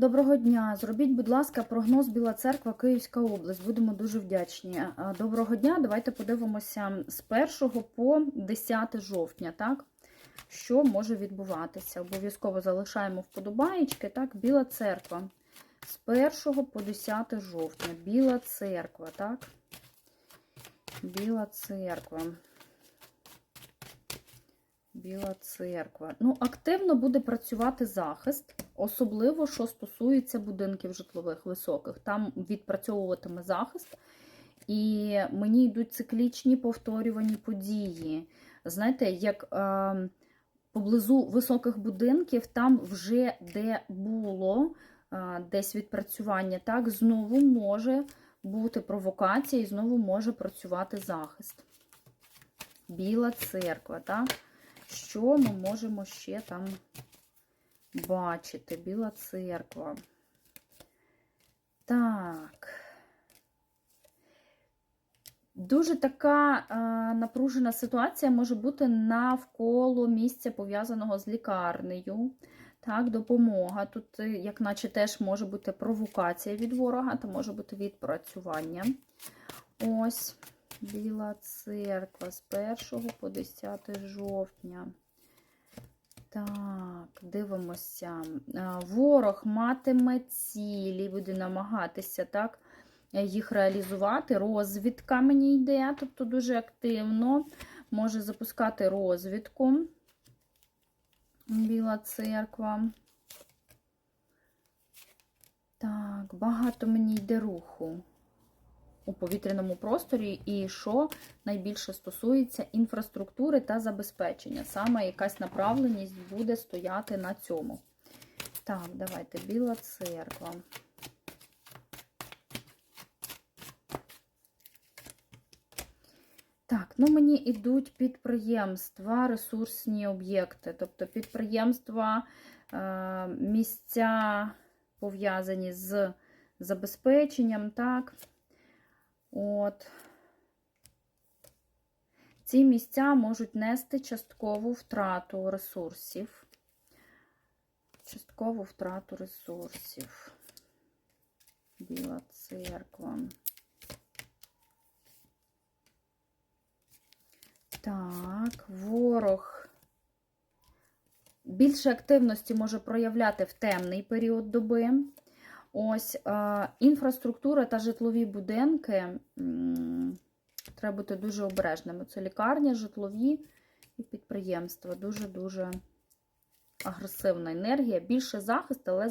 Доброго дня. Зробіть, будь ласка, прогноз Біла Церква, Київська область. Будемо дуже вдячні. Доброго дня. Давайте подивимося з 1 по 10 жовтня, так? Що може відбуватися? Обов'язково залишаємо вподобаєчки, так? Біла церква. З 1 по 10 жовтня. Біла церква, так? Біла церква. Біла церква. Ну, активно буде працювати захист, особливо, що стосується будинків житлових високих. Там відпрацьовуватиме захист, і мені йдуть циклічні повторювані події. Знаєте, як е, поблизу високих будинків, там вже де було е, десь відпрацювання, так, знову може бути провокація і знову може працювати захист. Біла церква, так? Що ми можемо ще там бачити? Біла церква. Так. Дуже така е, напружена ситуація може бути навколо місця, пов'язаного з лікарнею. Так, допомога. Тут, е, як наче, теж може бути провокація від ворога, та може бути відпрацювання. Ось. Біла церква з 1 по 10 жовтня. Так, дивимося. Ворог матиме цілі, буде намагатися так, їх реалізувати. Розвідка мені йде, тобто дуже активно може запускати розвідку. Біла церква. Так, багато мені йде руху у повітряному просторі, і що найбільше стосується інфраструктури та забезпечення. Саме якась направленість буде стояти на цьому. Так, давайте Біла церква. Так, ну мені йдуть підприємства, ресурсні об'єкти, тобто підприємства, е, місця пов'язані з забезпеченням, так. От. Ці місця можуть нести часткову втрату ресурсів. Часткову втрату ресурсів. Біла церква. Так, ворог. Більше активності може проявляти в темний період доби. Ось е, інфраструктура та житлові будинки. Треба бути дуже обережними. Це лікарня, житлові і підприємства. Дуже-дуже агресивна енергія. Більше захист, але